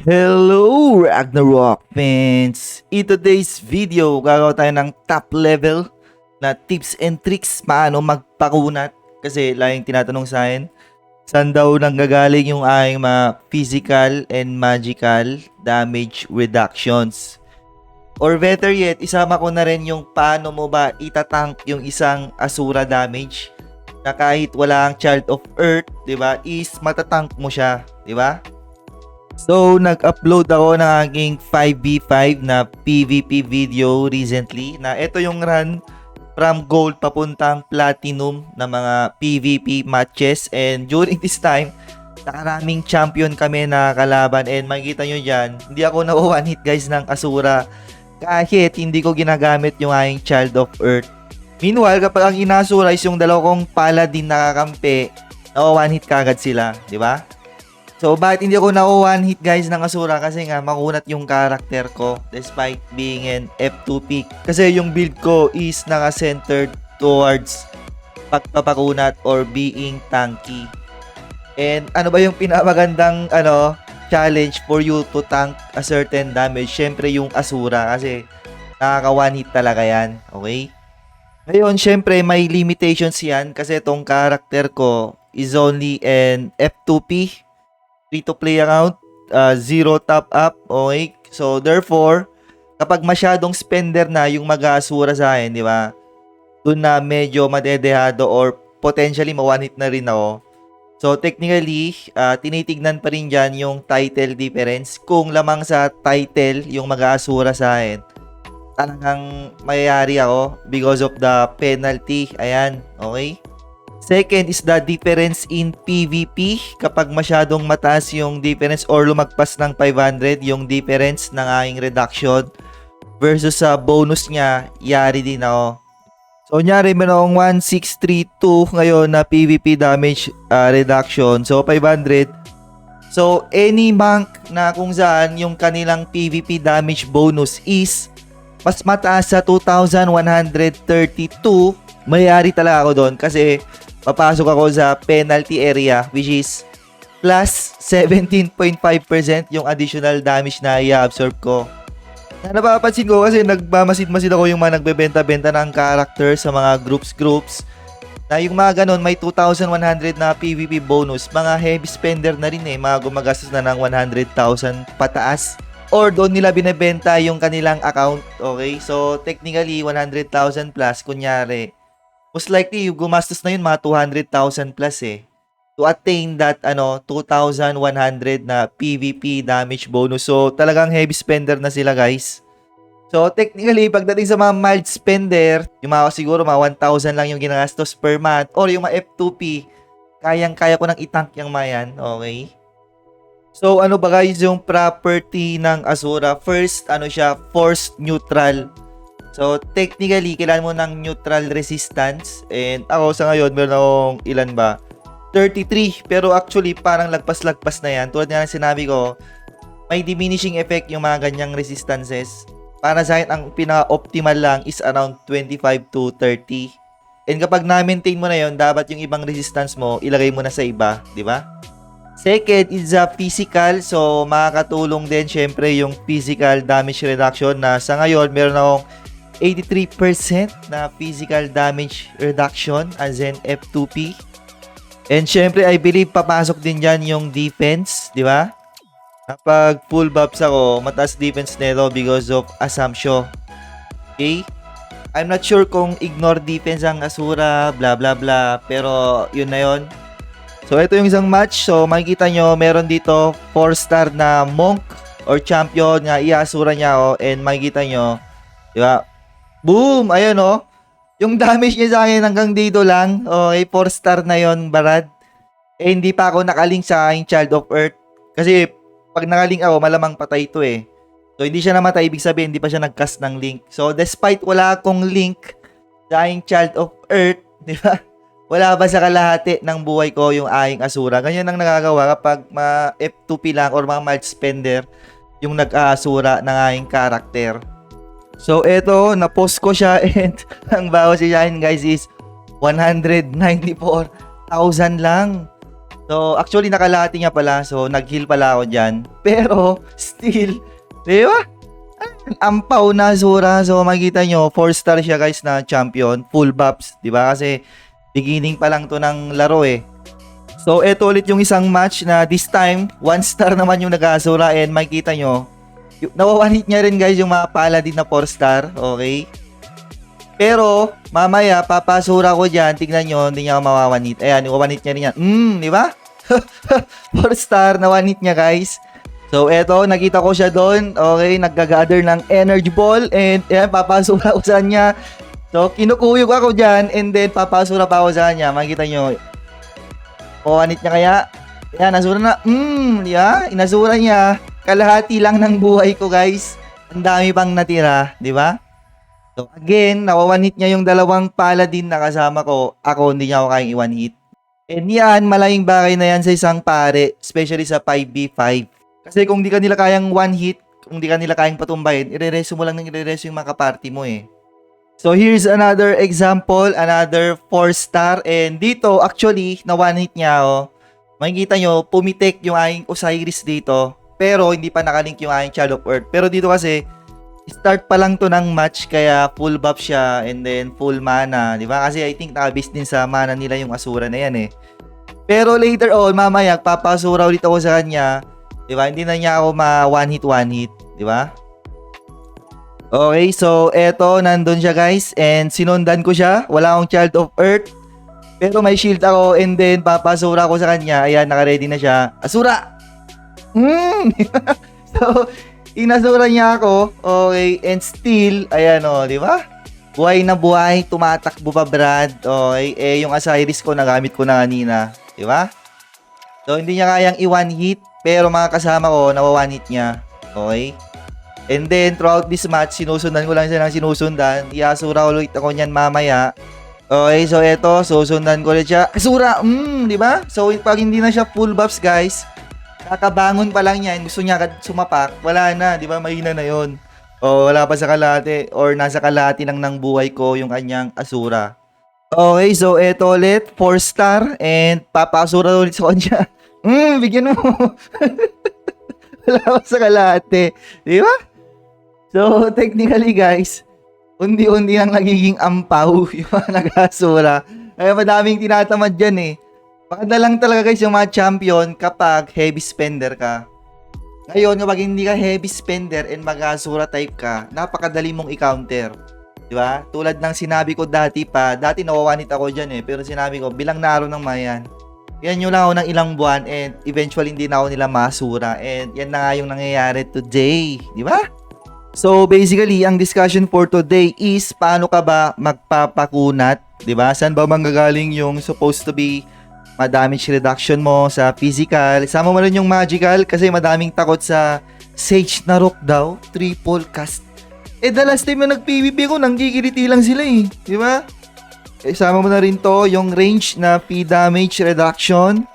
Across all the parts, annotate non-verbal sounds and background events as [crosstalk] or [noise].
Hello Ragnarok fans! In today's video, gagawa tayo ng top level na tips and tricks paano magpakunat. Kasi laging tinatanong sa akin, saan daw nanggagaling yung aking mga physical and magical damage reductions. Or better yet, isama ko na rin yung paano mo ba itatank yung isang Asura damage na kahit wala ang Child of Earth, 'di ba? Is matatank mo siya, 'di ba? So, nag-upload ako ng aking 5v5 na PvP video recently na ito yung run from gold papuntang platinum na mga PvP matches and during this time, nakaraming champion kami na kalaban and makikita nyo dyan, hindi ako na one hit guys ng Asura kahit hindi ko ginagamit yung aking Child of Earth. Meanwhile, kapag ang inasura is yung dalawang paladin nakakampi, na one hit kagad sila, di ba? So, bakit hindi ako na one hit guys ng Asura? Kasi nga, makunat yung character ko despite being an F2 pick. Kasi yung build ko is naka-centered towards pagpapakunat or being tanky. And ano ba yung pinamagandang ano, challenge for you to tank a certain damage? Syempre yung Asura kasi nakaka one hit talaga yan. Okay? Ngayon, syempre may limitations yan kasi itong character ko is only an F2P free to play account, uh, zero top up, okay? So therefore, kapag masyadong spender na yung mag-aasura sa akin, di ba? Doon na medyo madedehado or potentially mawanit na rin ako. So technically, uh, tinitignan pa rin dyan yung title difference. Kung lamang sa title yung mag-aasura sa akin, talagang mayayari ako because of the penalty. Ayan, okay? Second is the difference in PVP. Kapag masyadong mataas yung difference or lumagpas ng 500 yung difference ng aking reduction versus sa bonus niya, yari din ako. So, nyari meron akong 1632 ngayon na PVP damage uh, reduction. So, 500. So, any monk na kung saan yung kanilang PVP damage bonus is mas mataas sa 2,132, mayari talaga ako doon kasi papasok ako sa penalty area which is plus 17.5% yung additional damage na i-absorb ko. Na napapansin ko kasi nagmamasid-masid ako yung mga nagbebenta-benta ng character sa mga groups-groups na yung mga ganun may 2,100 na PvP bonus. Mga heavy spender na rin eh. Mga gumagastos na ng 100,000 pataas. Or doon nila binebenta yung kanilang account. Okay? So, technically, 100,000 plus. Kunyari, most likely yung gumastos na yun mga 200,000 plus eh to attain that ano 2,100 na PVP damage bonus. So talagang heavy spender na sila guys. So technically pagdating sa mga mild spender, yung mga siguro mga 1,000 lang yung ginastos per month or yung mga F2P, kayang-kaya ko nang itank yung mga yan, okay? So ano ba guys yung property ng Asura? First, ano siya, force neutral. So, technically, kailangan mo ng neutral resistance. And ako sa ngayon, meron akong ilan ba? 33. Pero actually, parang lagpas-lagpas na yan. Tulad nga ng sinabi ko, may diminishing effect yung mga ganyang resistances. Para sa akin, ang pinaka-optimal lang is around 25 to 30. And kapag na-maintain mo na yon dapat yung ibang resistance mo, ilagay mo na sa iba. di ba? Second is a physical. So, makakatulong din syempre yung physical damage reduction na sa ngayon, meron akong 83% na physical damage reduction as in F2P. And syempre, I believe papasok din dyan yung defense, di ba? Kapag full buffs ako, mataas defense nito because of Assumption. Okay? I'm not sure kung ignore defense ang Asura, bla bla bla, pero yun na yun. So, ito yung isang match. So, makikita nyo, meron dito 4-star na Monk or Champion nga i-Asura niya ako. And makikita nyo, di ba? Boom! Ayun oh. Yung damage niya sa akin hanggang dito lang. Okay, 4 star na yon Barad. Eh, hindi pa ako nakalink sa aking Child of Earth. Kasi, pag nakalink ako, malamang patay ito eh. So, hindi siya namatay. Ibig sabihin, hindi pa siya nag-cast ng link. So, despite wala akong link sa aking Child of Earth, [laughs] di ba? Wala ba sa kalahati ng buhay ko yung aking Asura? Ganyan ang nagagawa kapag ma F2P lang or mga mild spender yung nag-aasura ng aking karakter. So, eto, na-post ko siya [laughs] and ang bawas siya guys is 194,000 lang. So, actually, nakalahati nga pala. So, nag-heal pala ako dyan. [laughs] Pero, still, di ba? Ampaw na Azura. So, makikita nyo, 4 star siya guys na champion. Full buffs, di ba? Kasi, beginning pa lang to ng laro eh. So, eto ulit yung isang match na this time, 1 star naman yung nag-Azura and makikita nyo, y- nawawanit niya rin guys yung mga paladin na 4 star. Okay? Pero, mamaya, papasura ko dyan. Tignan nyo, hindi niya ako mawawanit. Ayan, iwawanit niya rin yan. Mm, di ba? [laughs] 4 star na wanit niya, guys. So, eto, nakita ko siya doon. Okay, nagga-gather ng energy ball. And, ayan, papasura ko sa kanya. So, kinukuyog ako dyan. And then, papasura pa ako sa kanya. Makikita nyo. O, wanit niya kaya? Ayan, nasura na. Mm, di ba? Inasura niya. Kalahati lang ng buhay ko, guys. Ang dami pang natira, di ba? So again, nawawanhit niya yung dalawang paladin na kasama ko. Ako, hindi niya ako kayang iwan hit. And yan, malaking bagay na yan sa isang pare, especially sa 5v5. Kasi kung di ka nila kayang one hit, kung di ka nila kayang patumbayin, ire-reso mo lang ng ire-reso yung mga kaparty mo eh. So here's another example, another 4 star. And dito, actually, na one hit niya ako. Makikita nyo, pumitik yung aking Osiris dito. Pero hindi pa nakalink yung aking Child of Earth. Pero dito kasi, start pa lang to ng match kaya full buff siya and then full mana, di ba? Kasi I think nakabase din sa mana nila yung Asura na yan eh. Pero later on, mamaya, papasura ulit ako sa kanya, di ba? Hindi na niya ako ma one hit, one hit, di ba? Okay, so eto, nandun siya guys and sinundan ko siya. Wala akong Child of Earth. Pero may shield ako and then papasura ko sa kanya. Ayan, naka-ready na siya. Asura! Mm! [laughs] so, inasura niya ako. Okay, and still, ayan o, di ba? Buhay na buhay, tumatakbo pa Brad. Okay, eh yung Osiris ko nagamit ko na kanina, di ba? So hindi niya kayang i-one hit, pero mga kasama ko nawa-one hit niya. Okay? And then throughout this match, sinusundan ko lang siya ng sinusundan. Iasura ulit ako niyan mamaya. Okay, so eto, susundan ko ulit siya. Asura, mm, di ba? So pag hindi na siya full buffs, guys, kakabangon pa lang niya, gusto niya agad sumapak, wala na, di ba? Mahina na yon. O wala pa sa kalate or nasa kalate lang ng buhay ko yung kanyang asura. Okay, so eto ulit, 4 star and papasura ulit sa kanya. [laughs] Hmm, bigyan mo. [laughs] wala pa sa kalate. Di ba? So, technically guys, undi-undi ang nagiging ampaw [laughs] yung mga nag-asura. Kaya madaming tinatamad dyan eh. Maganda lang talaga guys yung mga champion kapag heavy spender ka. Ngayon, kapag hindi ka heavy spender and mag-asura type ka, napakadali mong i-counter. Di ba? Tulad ng sinabi ko dati pa, dati nawawanit ako dyan eh, pero sinabi ko, bilang naro ng mayan. Yan yung lang ako ng ilang buwan and eventually hindi na ako nila masura and yan na nga yung nangyayari today. Di ba? So basically, ang discussion for today is paano ka ba magpapakunat? Di ba? Saan ba manggagaling yung supposed to be ma-damage reduction mo sa physical. Sama mo rin yung magical kasi madaming takot sa Sage na rock daw. Triple cast. Eh, the last time na nag-PvP ko, nanggigiliti lang sila eh. Di ba? Eh, sama mo na rin to, yung range na P damage reduction.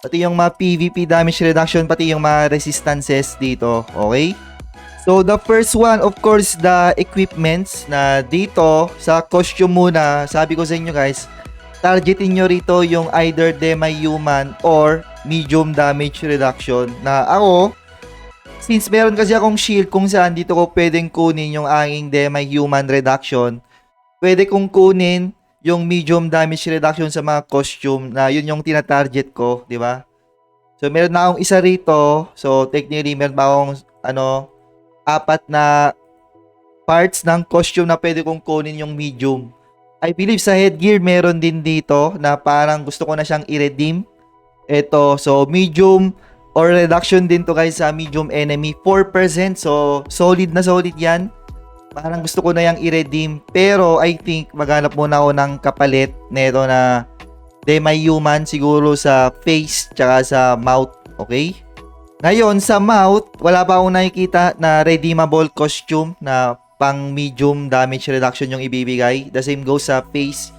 Pati yung mga PvP damage reduction, pati yung mga resistances dito. Okay? So, the first one, of course, the equipments na dito sa costume muna. Sabi ko sa inyo guys, targetin nyo rito yung either demi-human or medium damage reduction na ako, since meron kasi akong shield kung saan dito ko pwedeng kunin yung aking demi-human reduction, pwede kong kunin yung medium damage reduction sa mga costume na yun yung tina-target ko, di ba? So, meron na akong isa rito. So, technically, meron pa akong, ano, apat na parts ng costume na pwede kong kunin yung medium. I believe sa headgear meron din dito na parang gusto ko na siyang i-redeem. Ito, so medium or reduction din to guys sa medium enemy. 4%, so solid na solid yan. Parang gusto ko na yung i-redeem. Pero I think maghanap muna ako ng kapalit nito na demi-human siguro sa face tsaka sa mouth. Okay? Ngayon, sa mouth, wala pa akong nakikita na redeemable costume na pang medium damage reduction yung ibibigay. The same goes sa face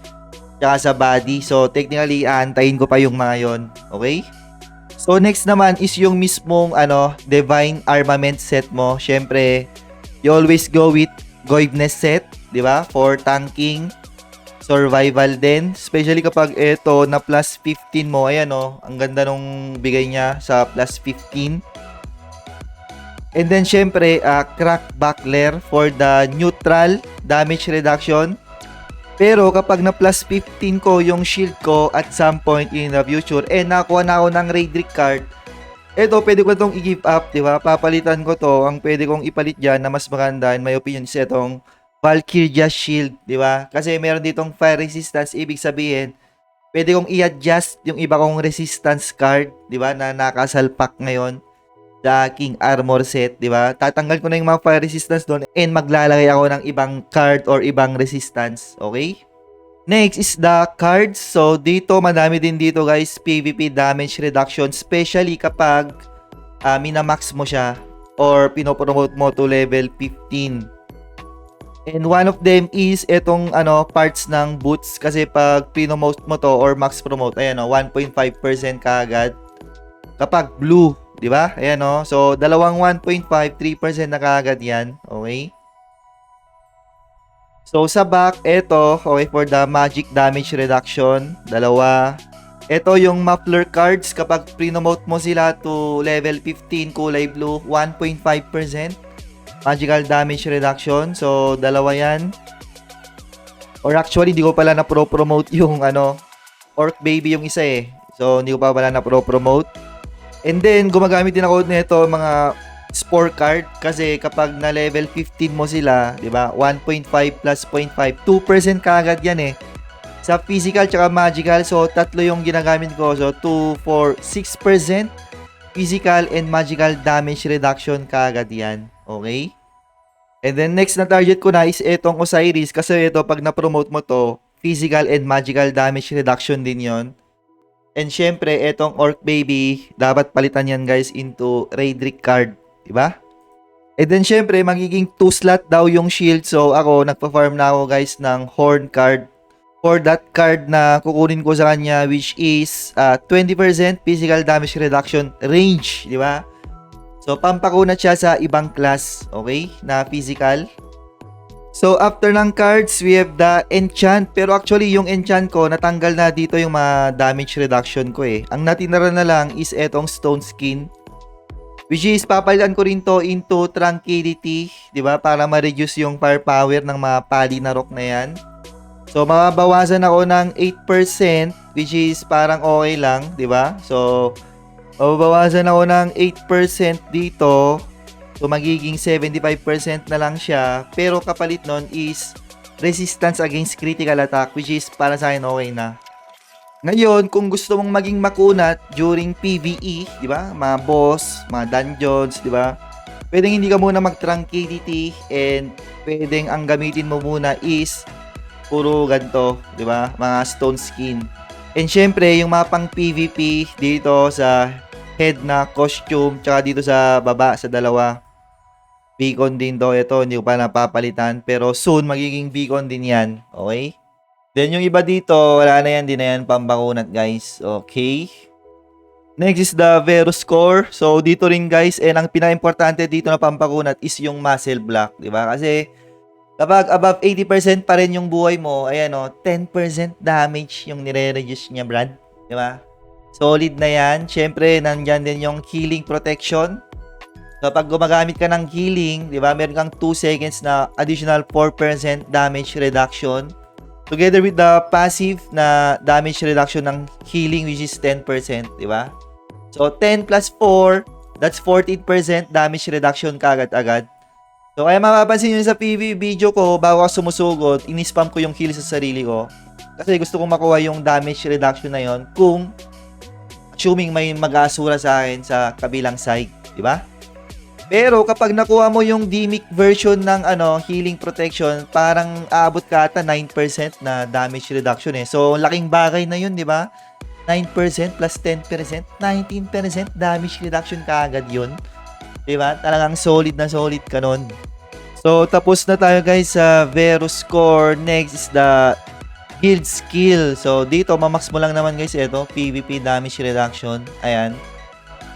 tsaka sa body. So, technically, aantayin ko pa yung mga yon. Okay? So, next naman is yung mismong ano, divine armament set mo. Syempre, you always go with Goibness set, di ba? For tanking. survival din. Especially kapag ito na plus 15 mo. Ayan o, ang ganda nung bigay niya sa plus 15. And then syempre, uh, crack buckler for the neutral damage reduction. Pero kapag na plus 15 ko yung shield ko at some point in the future, eh nakuha na ako ng Raidrick card, eto pwede ko itong i-give up, di ba? Papalitan ko to. Ang pwede kong ipalit dyan na mas maganda in my opinion is itong Valkyria Shield, di ba? Kasi meron ditong fire resistance, ibig sabihin, pwede kong i-adjust yung iba kong resistance card, di ba? Na nakasalpak ngayon sa aking armor set, di ba? Tatanggal ko na yung mga fire resistance doon and maglalagay ako ng ibang card or ibang resistance, okay? Next is the cards. So, dito, madami din dito guys, PvP damage reduction, especially kapag uh, minamax mo siya or pinopromote mo to level 15. And one of them is itong ano parts ng boots kasi pag pinomote mo to or max promote, ayan o, 1.5% kaagad. Kapag blue, Di ba? Ayan o. So, dalawang 1.5, 3% na kaagad yan. Okay? So, sa back, ito, okay, for the magic damage reduction, dalawa. Ito yung muffler cards, kapag pre-nomote mo sila to level 15, kulay blue, 1.5% magical damage reduction. So, dalawa yan. Or actually, di ko pala na pro-promote yung ano, Orc Baby yung isa eh. So, hindi ko pa pala na pro-promote. And then, gumagamit din ako nito mga spore card kasi kapag na level 15 mo sila, 'di ba? 1.5 plus 0.5, 2% kaagad 'yan eh. Sa physical tsaka magical, so tatlo yung ginagamit ko. So 2 4 6% physical and magical damage reduction kaagad 'yan. Okay? And then next na target ko na is etong Osiris kasi ito pag na-promote mo to, physical and magical damage reduction din 'yon. And syempre, etong Orc Baby, dapat palitan yan guys into Raidrick card. Diba? And then syempre, magiging 2 slot daw yung shield. So ako, nagpa-farm na ako guys ng Horn card. For that card na kukunin ko sa kanya which is uh, 20% physical damage reduction range. Diba? So pampakunat siya sa ibang class. Okay? Na physical. So, after ng cards, we have the enchant. Pero actually, yung enchant ko, natanggal na dito yung mga damage reduction ko eh. Ang natinara na lang is etong stone skin. Which is, papalitan ko rin to into tranquility. ba diba? Para ma-reduce yung firepower ng mga pali na rock na yan. So, mababawasan ako ng 8%. Which is, parang okay lang. ba diba? So, mababawasan ako ng 8% dito. So, magiging 75% na lang siya. Pero kapalit nun is resistance against critical attack which is para sa akin okay na. Ngayon, kung gusto mong maging makunat during PvE, di ba? Mga boss, mga dungeons, di ba? Pwedeng hindi ka muna mag-tranquility and pwedeng ang gamitin mo muna is puro ganto, di ba? Mga stone skin. And syempre, yung mga pang PvP dito sa head na costume, tsaka dito sa baba, sa dalawa, beacon din daw ito, hindi ko pa napapalitan. Pero soon, magiging beacon din yan. Okay? Then yung iba dito, wala na yan, di na yan pambakunat guys. Okay? Next is the Vero score. So dito rin guys, and ang pinaka-importante dito na pampakunat is yung muscle block, ba? Kasi kapag above 80% pa rin yung buhay mo, ayan o, 10% damage yung nire-reduce niya, Brad. Di ba? Solid na yan. Siyempre, nandyan din yung healing protection. Kapag gumagamit ka ng healing, di ba, meron kang 2 seconds na additional 4% damage reduction. Together with the passive na damage reduction ng healing which is 10%, di ba? So, 10 plus 4, that's 14% damage reduction kagad-agad. So, kaya mapapansin nyo sa PV video ko, bago ako sumusugod, inispam ko yung heal sa sarili ko. Kasi gusto kong makuha yung damage reduction na yon kung assuming may mag-aasura sa akin sa kabilang side, di ba? Pero kapag nakuha mo yung Dimic version ng ano, healing protection, parang aabot ka ata 9% na damage reduction eh. So, laking bagay na yun, di ba? 9% plus 10%, 19% damage reduction kaagad yun. Di ba? Talagang solid na solid ka nun. So, tapos na tayo guys sa Vero score. Next is the build skill. So, dito, mamax mo lang naman guys ito. PvP damage reduction. Ayan.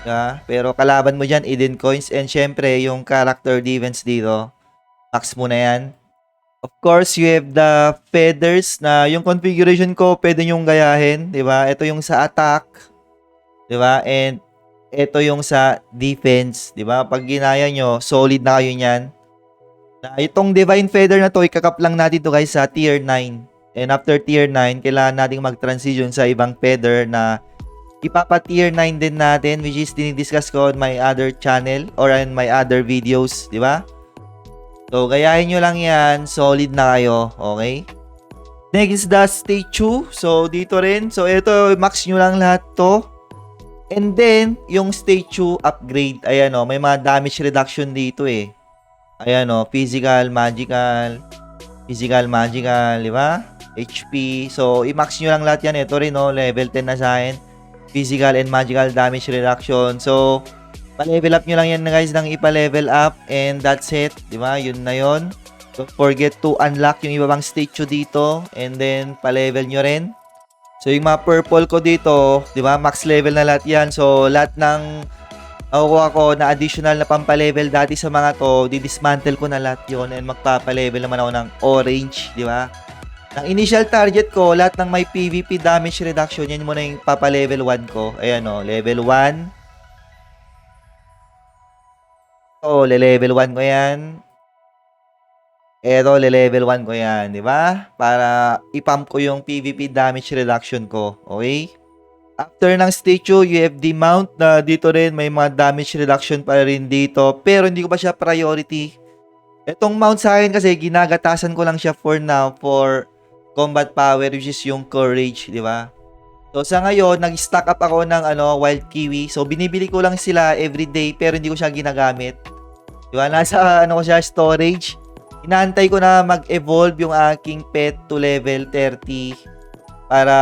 Diba? Pero kalaban mo dyan, Eden Coins. And syempre, yung character defense dito, max mo na yan. Of course, you have the feathers na yung configuration ko pwede nyong gayahin, ba? Ito yung sa attack, ba? And ito yung sa defense, ba? Pag ginaya nyo, solid na kayo niyan. Na itong divine feather na to, ikakap lang natin to guys sa tier 9. And after tier 9, kailangan nating mag-transition sa ibang feather na ipapa tier 9 din natin which is dinidiscuss ko on my other channel or on my other videos, 'di ba? So, gayahin nyo lang yan. Solid na kayo. Okay? Next is the statue. So, dito rin. So, ito, max nyo lang lahat to. And then, yung statue upgrade. Ayan o, may mga damage reduction dito eh. Ayan o, physical, magical, physical, magical, di ba? HP. So, i-max nyo lang lahat yan. Ito rin o, level 10 na sa akin. Physical and magical damage reduction. So, Pa-level up nyo lang yan guys nang ipa-level up and that's it, di ba? Yun na yun. Don't forget to unlock yung iba pang statue dito and then pa-level nyo rin. So yung mga purple ko dito, di ba? Max level na lahat yan. So lahat ng nakukuha ko na additional na pampalevel dati sa mga to, didismantle ko na lahat yon and magpapalevel naman ako ng orange, di ba? Ang initial target ko, lahat ng may PvP damage reduction, yan muna yung papalevel 1 ko. Ayan o, level 1. Ito, le-level 1 ko yan. Ito, le-level 1 ko yan, di ba? Para ipump ko yung PvP damage reduction ko, okay? After ng statue, the mount na dito rin may mga damage reduction pa rin dito. Pero hindi ko pa siya priority. Itong mount sa akin kasi ginagatasan ko lang siya for now for combat power which is yung courage, di ba? So sa ngayon, nag-stack up ako ng ano, wild kiwi. So binibili ko lang sila every day pero hindi ko siya ginagamit. Di ba? Nasa ano ko siya, storage. Inaantay ko na mag-evolve yung aking pet to level 30 para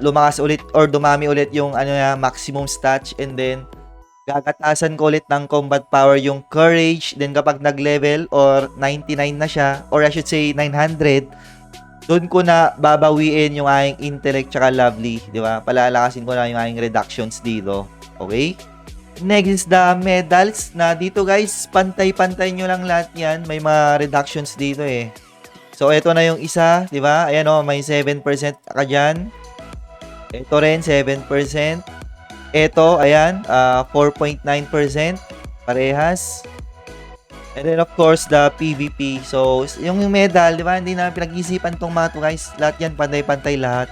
lumakas ulit or dumami ulit yung ano na maximum stats and then gagatasan ko ulit ng combat power yung courage then kapag nag-level or 99 na siya or I should say 900 doon ko na babawiin yung aking intellect tsaka lovely, di ba? Palalakasin ko na yung aking reductions dito. Okay? Next is the medals na dito guys, pantay-pantay nyo lang lahat yan. May mga reductions dito eh. So, ito na yung isa, di ba? Ayan o, oh, may 7% ka dyan. Ito rin, 7%. Ito, ayan, uh, 4.9%. Parehas. And then, of course, the PVP. So, yung medal, di ba? Hindi na pinag-isipan tong mga to guys. Lahat yan, pantay-pantay lahat.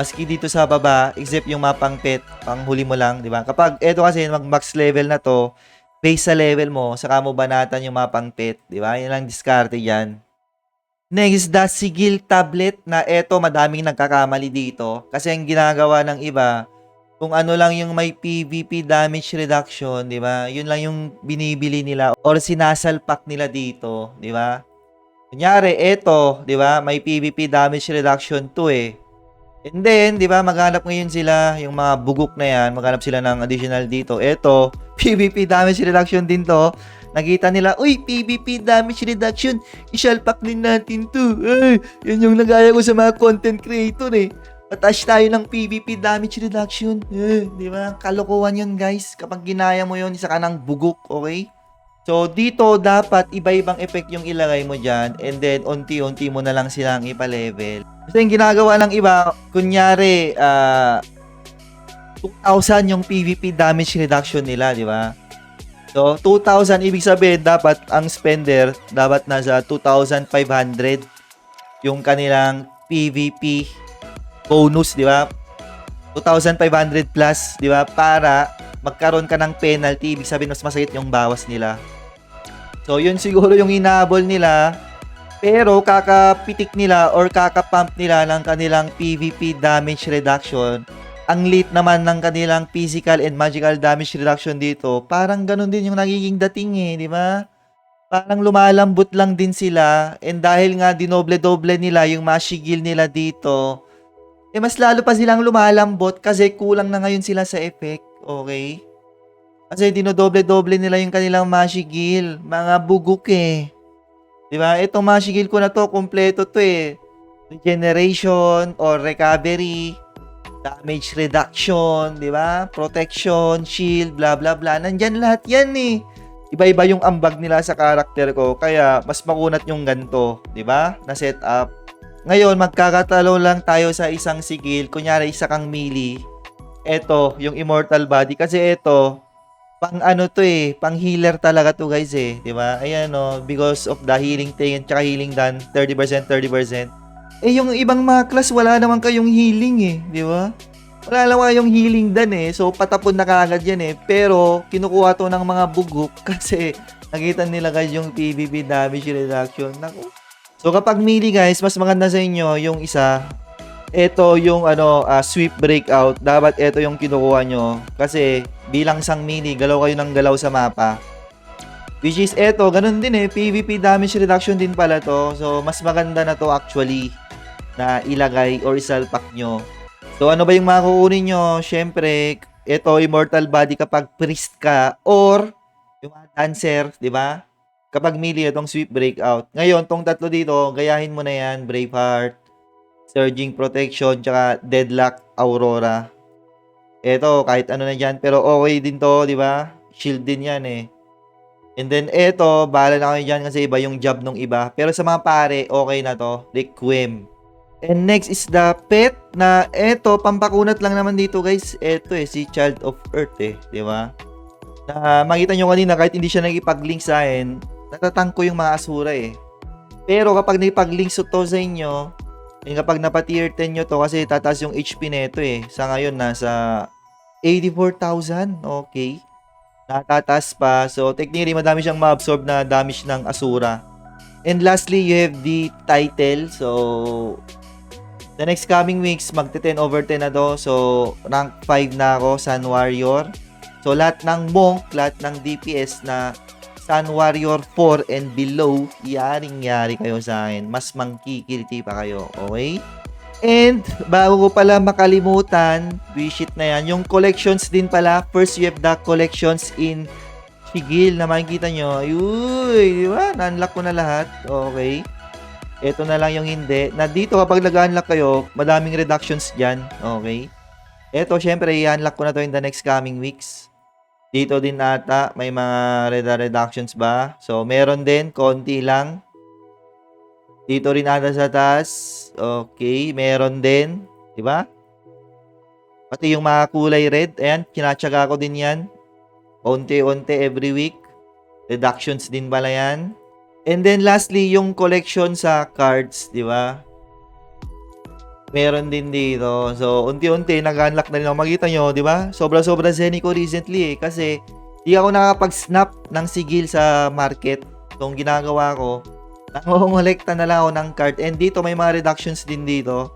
Maski dito sa baba, except yung mapang pet, pang huli mo lang, di ba? Kapag eto kasi mag max level na to, base sa level mo, saka mo banatan yung mapang pet, di ba? Yan lang diskarte yan. Next, the sigil tablet na eto madaming nagkakamali dito. Kasi ang ginagawa ng iba, kung ano lang yung may PVP damage reduction, di ba? Yun lang yung binibili nila or sinasalpak nila dito, di ba? Kunyari, eto, di ba? May PVP damage reduction to eh. And then, di ba, maghanap ngayon sila, yung mga bugok na yan, maghanap sila ng additional dito. Ito, PvP [laughs] damage reduction din to. Nakita nila, uy, PvP damage reduction, isalpak din natin to. Ay, yan yung nagaya ko sa mga content creator eh. Attach tayo ng PvP damage reduction. Eh, di ba? Kalokohan yun guys. Kapag ginaya mo yun, isa ka ng bugok, okay? So, dito dapat iba-ibang effect yung ilagay mo dyan and then unti-unti mo na lang silang ipa-level. Kasi yung ginagawa ng iba, kunyari, uh, ah, 2,000 yung PVP damage reduction nila, di ba? So, 2,000, ibig sabihin, dapat ang spender, dapat nasa 2,500 yung kanilang PVP bonus, di ba? 2,500 plus, di ba? Para magkaroon ka ng penalty, ibig sabihin mas masakit yung bawas nila. So, yun siguro yung inaabol nila. Pero kakapitik nila or kakapump nila ng kanilang PVP damage reduction. Ang late naman ng kanilang physical and magical damage reduction dito, parang ganun din yung nagiging dating eh, di ba? Parang lumalambot lang din sila and dahil nga dinoble-doble nila yung masigil nila dito, eh mas lalo pa silang lumalambot kasi kulang na ngayon sila sa effect. Okay? Kasi dinodoble-doble nila yung kanilang mashigil. Mga bugok eh. Di ba? Itong mashigil ko na to, kompleto to eh. Regeneration or recovery, damage reduction, di ba? Protection, shield, bla bla bla. Nandyan lahat yan eh. iba-iba yung ambag nila sa karakter ko kaya mas makunat yung ganto, 'di ba? Na setup. Ngayon magkakatalo lang tayo sa isang sigil, kunyari isa kang melee. Eto, yung immortal body kasi eto pang ano to eh, pang healer talaga to guys eh, ba? Ayan no, because of the healing thing and tsaka healing done 30% 30%. Eh yung ibang mga class wala naman kayong healing eh, ba? Wala naman kayong healing done eh. So patapon na kaagad yan eh. Pero kinukuha to ng mga bugok [laughs] kasi nakita nila guys yung PvP damage reduction. Naku. So kapag melee guys, mas maganda sa inyo yung isa. Ito yung ano ah, sweep breakout. Dapat ito yung kinukuha nyo. Kasi bilang sang melee galaw kayo ng galaw sa mapa. Which is ito ganun din eh. PvP damage reduction din pala to. So mas maganda na to actually na ilagay or isalpak nyo. So ano ba yung makukunin nyo? Syempre ito immortal body kapag priest ka or yung dancer di ba kapag melee itong sweep breakout ngayon tong tatlo dito gayahin mo na yan Braveheart Surging Protection, tsaka Deadlock Aurora. Ito, kahit ano na dyan. Pero okay din to, di ba? Shield din yan eh. And then, ito, bahala na kayo dyan kasi iba yung job nung iba. Pero sa mga pare, okay na to. Requiem. And next is the pet na ito, pampakunat lang naman dito guys. Ito eh, si Child of Earth eh. Di ba? Na makita nyo kanina, kahit hindi siya nagipag-link sa akin, natatangko yung mga asura eh. Pero kapag nagipag-link so to sa inyo, yung kapag napa-tier 10 nyo to, kasi tataas yung HP nito eh. Sa ngayon, nasa 84,000. Okay. Natataas pa. So, technically, madami siyang ma-absorb na damage ng Asura. And lastly, you have the title. So, the next coming weeks, magte-10 over 10 na to. So, rank 5 na ako, Sun Warrior. So, lahat ng Monk, lahat ng DPS na Sun Warrior 4 and below, yaring-yari kayo sa akin. Mas mangkikiliti pa kayo, okay? And, bago ko pala makalimutan, wish na yan, yung collections din pala, first you have the collections in Sigil na makikita nyo. Ayuy, di ba? Na-unlock ko na lahat. Okay. Ito na lang yung hindi. Na dito kapag nag-unlock kayo, madaming reductions dyan. Okay. Ito, syempre, i-unlock ko na to in the next coming weeks. Dito din ata, may mga reductions ba? So, meron din, konti lang. Dito rin ata sa taas. Okay, meron din. Di ba? Pati yung mga kulay red, ayan, kinatsaga ko din yan. Unti-unti every week. Reductions din pala yan. And then lastly, yung collection sa cards, di ba? Meron din dito. So, unti-unti, nag-unlock na rin ako. Makita nyo, di ba? Sobra-sobra Zenny ko recently eh. Kasi, di ako nakapag-snap ng sigil sa market. So, ang ginagawa ko, nangongolekta na lang ako ng card. And dito, may mga reductions din dito.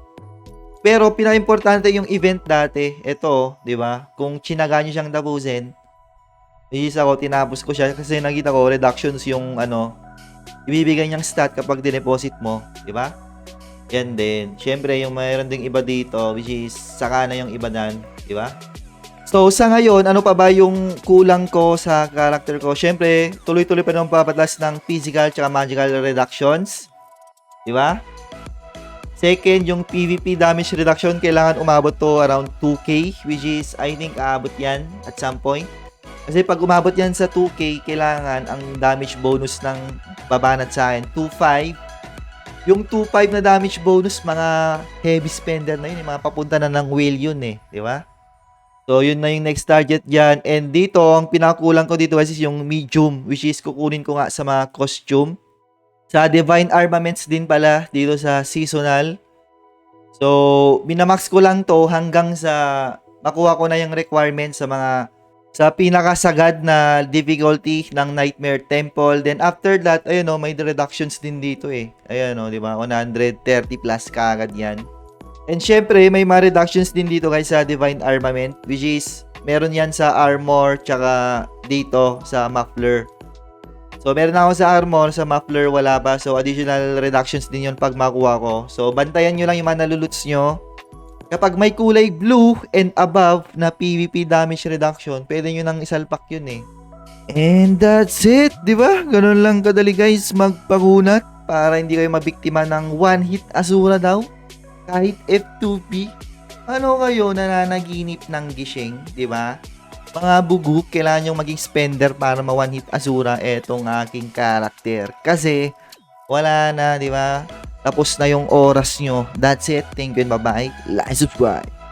Pero, pinaka-importante yung event dati. Ito, di ba? Kung chinaga nyo siyang tapusin, is ako, tinapos ko siya kasi nakita ko, reductions yung ano, ibibigay niyang stat kapag dineposit mo. Di ba? Yan din. Siyempre, yung mayroon ding iba dito, which is saka na yung iba dan, di ba? So, sa ngayon, ano pa ba yung kulang ko sa character ko? Siyempre, tuloy-tuloy pa naman papatlas ng physical tsaka magical reductions. Di ba? Second, yung PvP damage reduction, kailangan umabot to around 2k, which is, I think, aabot yan at some point. Kasi pag umabot yan sa 2k, kailangan ang damage bonus ng babanat sa akin, 2.5 yung 2.5 na damage bonus, mga heavy spender na yun, yung mga papunta na ng whale yun eh, di ba? So, yun na yung next target dyan. And dito, ang pinakulang ko dito is yung medium, which is kukunin ko nga sa mga costume. Sa Divine Armaments din pala, dito sa seasonal. So, minamax ko lang to hanggang sa makuha ko na yung requirement sa mga sa pinakasagad na difficulty ng Nightmare Temple. Then after that, ayun o, may reductions din dito eh. Ayun o, di ba? 130 plus kaagad yan. And syempre, may mga reductions din dito guys sa Divine Armament, which is, meron yan sa armor, tsaka dito sa muffler. So, meron ako sa armor, sa muffler wala pa. So, additional reductions din yun pag makuha ko. So, bantayan nyo lang yung mga naluluts nyo. Kapag may kulay blue and above na PvP damage reduction, pwede nyo nang isalpak yun eh. And that's it, di ba? Ganun lang kadali guys magpakunat para hindi kayo mabiktima ng one hit Asura daw. Kahit F2P. Ano kayo nananaginip ng gising, di ba? mga bugu, kailangan yung maging spender para ma-one hit Asura etong aking karakter. Kasi, wala na, di ba? Tapos na yung oras nyo. That's it. Thank you and bye-bye. Like, subscribe.